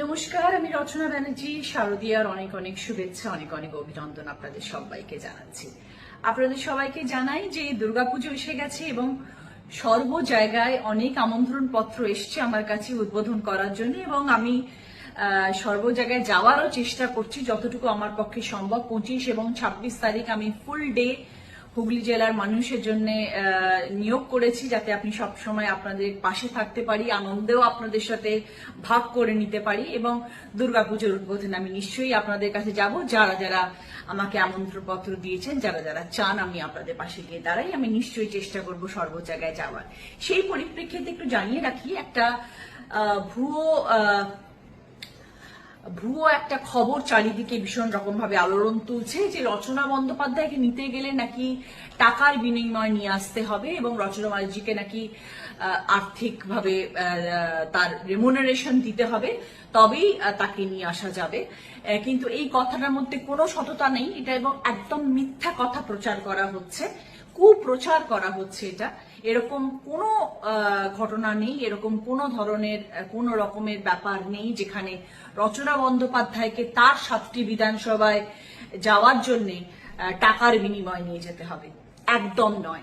নমস্কার, আমি রচনা ব্যানার্জি, শারদীয়ার অনেক অনেক শুভেচ্ছা, অনেক অনেক অভিনন্দন আপনাদের সবাইকে জানাচ্ছি। আপনাদের সবাইকে জানাই যে দুর্গাপুজো এসে গেছে এবং সর্ব জায়গায় অনেক আমন্ত্রণ পত্র এসছে আমার কাছে উদ্বোধন করার জন্য এবং আমি সর্ব জায়গায় যাওয়ারও চেষ্টা করছি যতটুকু আমার পক্ষে সম্ভব। পঁচিশ এবং ছাব্বিশ তারিখ আমি ফুল ডে হুগলি জেলার মানুষের জন্য নিয়োগ করেছি যাতে আপনি সব সময় আপনাদের পাশে থাকতে পারি, আনন্দেও আপনাদের সাথে ভাগ করে নিতে পারি এবং দুর্গাপুজোর উদ্বোধনে আমি নিশ্চয়ই আপনাদের কাছে যাব। যারা যারা আমাকে আমন্ত্রণ পত্র দিয়েছেন, যারা যারা চান আমি আপনাদের পাশে গিয়ে দাঁড়াই, আমি নিশ্চয়ই চেষ্টা করব সর্ব জায়গায় যাওয়ার। সেই পরিপ্রেক্ষিতে একটু জানিয়ে রাখি, একটা ভুয়ো ভুয়ো একটা খবর চারিদিকে ভীষণ রকম ভাবে আলোড়ন তুলছে যে রচনা বন্দ্যোপাধ্যায়কে নিতে গেলে নাকি টাকার বিনিময় নিয়ে আসতে হবে এবং রচনা ব্যানার্জিকে নাকি আর্থিকভাবে তার রেমুনারেশন দিতে হবে, তবেই তাকে নিয়ে আসা যাবে। কিন্তু এই কথাটার মধ্যে কোনো সততা নেই। এটা এবং একদম মিথ্যা কথা প্রচার করা হচ্ছে। কুপ্রচার করা হচ্ছে এটা। এরকম কোনো ঘটনা নেই, এরকম কোনো ধরনের কোনো রকমের ব্যাপার নেই যেখানে রচনা বন্দ্যোপাধ্যায়কে তার সাতটি বিধানসভায় যাওয়ার জন্য টাকার বিনিময় নিয়ে যেতে হবে। একদম নয়।